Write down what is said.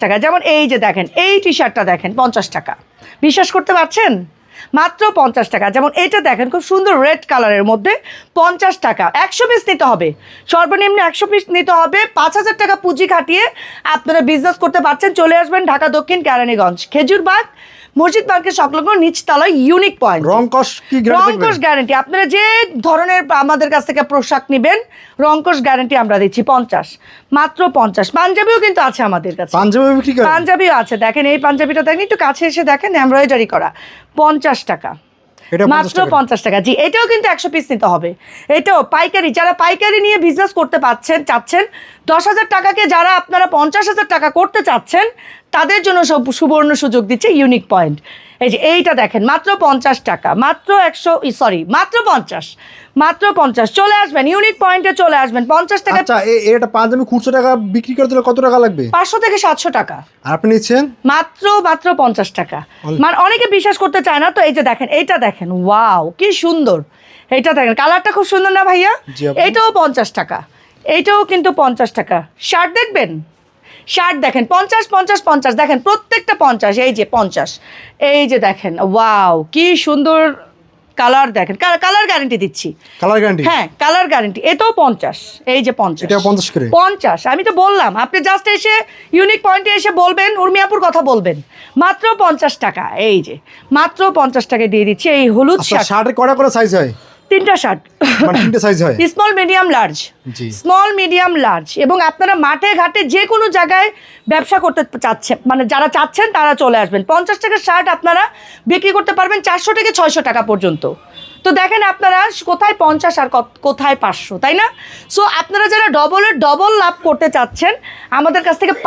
টাকা। যেমন এই যে দেখেন, এই টি শার্টটা দেখেন, পঞ্চাশ টাকা। বিশ্বাস করতে পারছেন? মাত্র পঞ্চাশ টাকা। যেমন এটা দেখেন, খুব সুন্দর রেড কালারের মধ্যে পঞ্চাশ টাকা। একশো পিস নিতে হবে। সর্বনিম্ন একশো পিস নিতে হবে। পাঁচ হাজার টাকা পুঁজি খাটিয়ে আপনারা বিজনেস করতে পারছেন। চলে আসবেন ঢাকা দক্ষিণ কেরানীগঞ্জ। খেজুরবাগ মসজিদ পার্কের সংলগ্ন নিচতলায় ইউনিক পয়েন্ট রং কস কি রঙ্কশ গ্যারান্টি আপনারা যে ধরনের আমাদের কাছ থেকে পোশাক নেবেন রঙ্কশ গ্যারান্টি আমরা দিচ্ছি পঞ্চাশ। মাত্র পঞ্চাশ। পাঞ্জাবিও কিন্তু আছে আমাদের কাছে। পাঞ্জাবি বিক্রি করে পাঞ্জাবিও আছে। দেখেন এই পাঞ্জাবিটা দেখেন একটু কাছে এসে দেখেন এমব্রয়ডারি করা। পঞ্চাশ টাকা। মাত্র পঞ্চাশ টাকা। জি এটাও কিন্তু একশো পিস নিতে হবে। এটাও পাইকারি। যারা পাইকারি নিয়ে বিজনেস করতে পারছেন চাচ্ছেন দশ হাজার টাকাকে যারা আপনারা পঞ্চাশ হাজার টাকা করতে চাচ্ছেন তাদের জন্য সব সুবর্ণ সুযোগ দিচ্ছে ইউনিক পয়েন্ট এই যে এইটা দেখেন মাত্র পঞ্চাশ টাকা মাত্র একশো সরি মাত্র পঞ্চাশ মাত্র পঞ্চাশ। চলে আসবেন ইউনিক পয়েন্টে চলে আসবেন। পঞ্চাশ টাকা আচ্ছা এটা পাঞ্জাবি খুচরো টাকা বিক্রি করতে কত টাকা লাগবে? পাঁচশো থেকে সাতশো টাকা। আপনি নিচ্ছেন? মাত্র মাত্র পঞ্চাশ টাকা। মানে অনেকে বিশ্বাস করতে চায় না তো এই যে দেখেন এইটা দেখেন ওয়াও কি সুন্দর। এইটা দেখেন কালারটা খুব সুন্দর না ভাইয়া। এইটাও পঞ্চাশ টাকা এইটাও কিন্তু পঞ্চাশ টাকা। শার্ট দেখবেন? শার্ট দেখেন পঞ্চাশ পঞ্চাশ পঞ্চাশ দেখেন প্রত্যেকটা পঞ্চাশ এই যে পঞ্চাশ এই যে দেখেন ওয়াও কি সুন্দর কালার দেখেন কালার গ্যারেন্টি দিচ্ছি। কালার গ্যারান্টি হ্যাঁ কালার গ্যারেন্টি এটাও পঞ্চাশ এই যে পঞ্চাশ। এটাও 50 করে? পঞ্চাশ আমি তো বললাম আপনি জাস্ট এসে ইউনিক পয়েন্টে এসে বলবেন উর্মিয়াপুর কথা বলবেন মাত্র পঞ্চাশ টাকা এই যে মাত্র পঞ্চাশ টাকা দিয়ে দিচ্ছি এই হলুদ আচ্ছা শার্ট। শার্টের কটা করে সাইজ হয়? তিনটা শার্ট মানে তিনটে সাইজ হয়। Small medium large small medium large এবং আপনারা মাঠে ঘাটে যে কোনো জায়গায় ব্যবসা করতে চাচ্ছেন মানে যারা চাচ্ছেন তারা চলে আসবেন। পঞ্চাশ টাকার শার্ট আপনারা বিক্রি করতে পারবেন চারশো থেকে ছয়শো টাকা পর্যন্ত। তো দেখেন আপনারা কোথায় পঞ্চাশ আর কোথায় পাঁচশো তাই না? সো আপনারা যারা ডবলের ডবল লাভ করতে চাচ্ছেন আমাদের কাছ থেকে